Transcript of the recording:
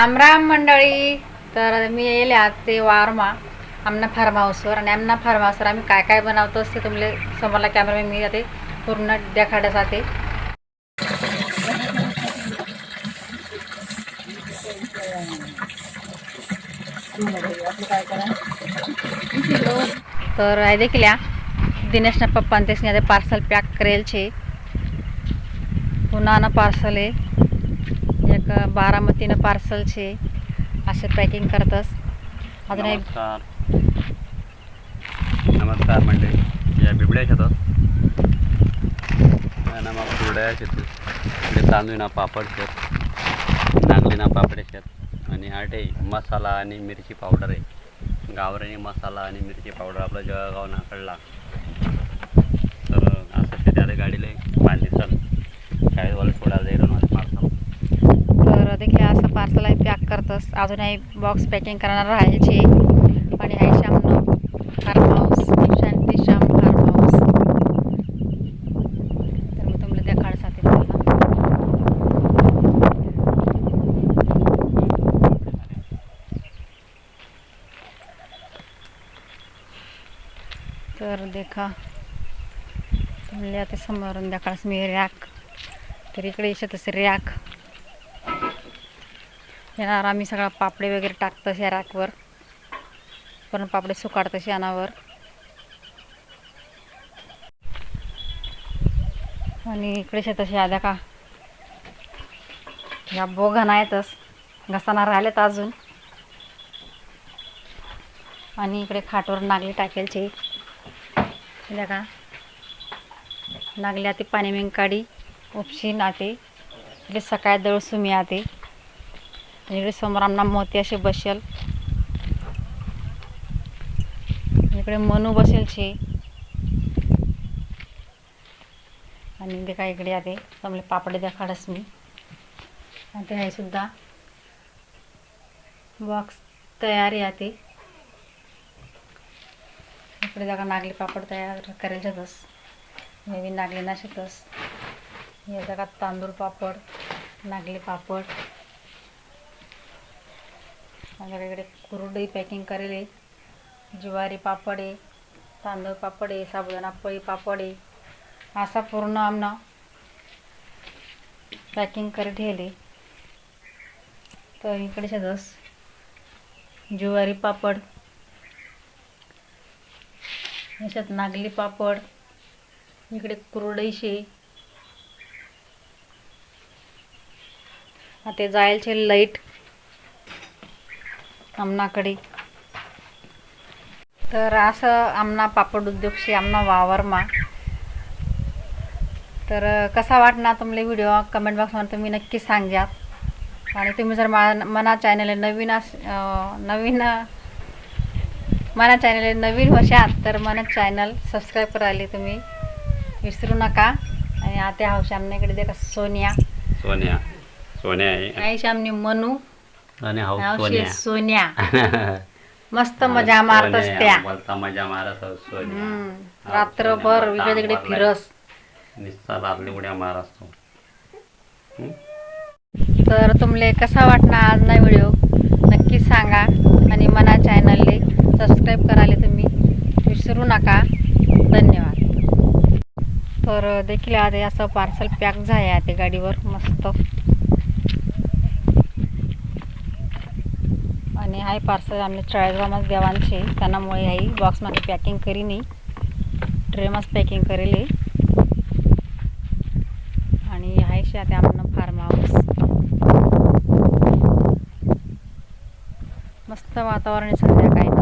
राम राम मंडळी. तर मी येईल आज ते वारमा आमना फार्म हाऊसवर. आणि आमना फार्म हाऊसवर आम्ही काय काय बनवतो ते तुमले समोरला कॅमेरा मी जाते. पूर्ण देखाड्या जाते. तर आहे देखील या. दिनेशना पप्पान तेच आता पार्सल पॅक करेल छे पुन्हा पार्सल आहे. एक बारामतीनं पार्सल असे पॅकिंग करतस. अजून एक नमस्कार. नमस्कार या बिबड्या शेतात. ना मग कुरड्या शेतात इकडे तांदूळना पापड शेत. नागलीना पापडे शेत. आणि आटे मसाला आणि मिरची पावडर आहे. गावरानी मसाला आणि मिरची पावडर आपला जळगाव नाकडला. तर असं शेतात गाडीला बांधली चाल शाळेवाले सोडायला जाईल पार्सल तर देखील असं पार्सल आहे पॅक अजूनही अजून आहे बॉक्स पॅकिंग करणार राहायचे. आणि आहे श्यामनं farm house Shanti Shyam farm house तर मी तुम्हाला देखाड साथे तर देखा तुम्हाला आता समोरून देखाडस मी रॅक तर इकडे येशातच रॅक येणार आम्ही सगळा पापडे वगैरे टाकतस या रॅकवर पण पापडे सुकाडतस यानावर आणि इकडे शेतस याद्या का? या बोघा नाहीतच. घसाना राहिलेत अजून. आणि इकडे खाटवर नागली टाकेलचे. द्या का? नागली आते पाणी मेंग काढी नाते. इकडे सकाळी दळ सुमी आते. इकडे समोर मोती असे बसेल. इकडे मनू बसेल छे आणि ते काय इकडे आते चांगले पापडे देखाडस मी. आणि ते हे सुद्धा बॉक्स तयार आहे ते इकडे जागा नागली पापड तयार करेल जातस हे बी नागली ना शेतस या जगात तांदूळ पापड नागली पापड. माझ्याकडे कुरडई पॅकिंग करेल आहे. ज्वारी पापड आहे तांदूळ पापड आहे साबुदाणा पळी पापड आहे. असा पूर्ण आमना पॅकिंग करी ठेवले तर इकडे शेतस ज्वारी पापड याच्यात नागली पापड इकडे कुरडई शे जायल जायलचे लाइट आमनाकडे. तर असं आमना पापड उद्योग शे आमना वावरमा. तर कसा वाटणार तुमले व्हिडिओ? कमेंट बॉक्समध्ये तुम्ही नक्की सांगजात आणि तुम्ही जर मा मना चॅनल नवीन अस नवीन मना चॅनल नवीन वर्षात तर मना चॅनल सबस्क्राईब करायला तुम्ही विसरू नका. आणि आता हाव श्यामनेकडे दे का सोनिया. सोन्या. सोन्या आई श्यामने मनू. हाव सोन्या. शे सोन्या. मस्त मजा मारतस त्या. बोलता मजा मारत रात्रभर इकडे तिकडे फिरस. उड्या मार असतो. तर तुमले कसा वाटणार आज ना व्हिडिओ? नक्की सांगा. आणि मना चॅनलले सबस्क्राईब करायला तुम्ही विसरू नका. धन्यवाद. तर देखील आज असं पार्सल पॅक झाले आहे ते गाडीवर. मस्त. आणि हाय पार्सल आम्ही चाळीसगावमध्ये देवांचे. त्यामुळे हाई बॉक्समध्ये पॅकिंग करी नाही ट्रेमच पॅकिंग करेल. आणि हाय शे आता आमनं फार्म हाऊस मस्त वातावरण आहे संध्याकाळी.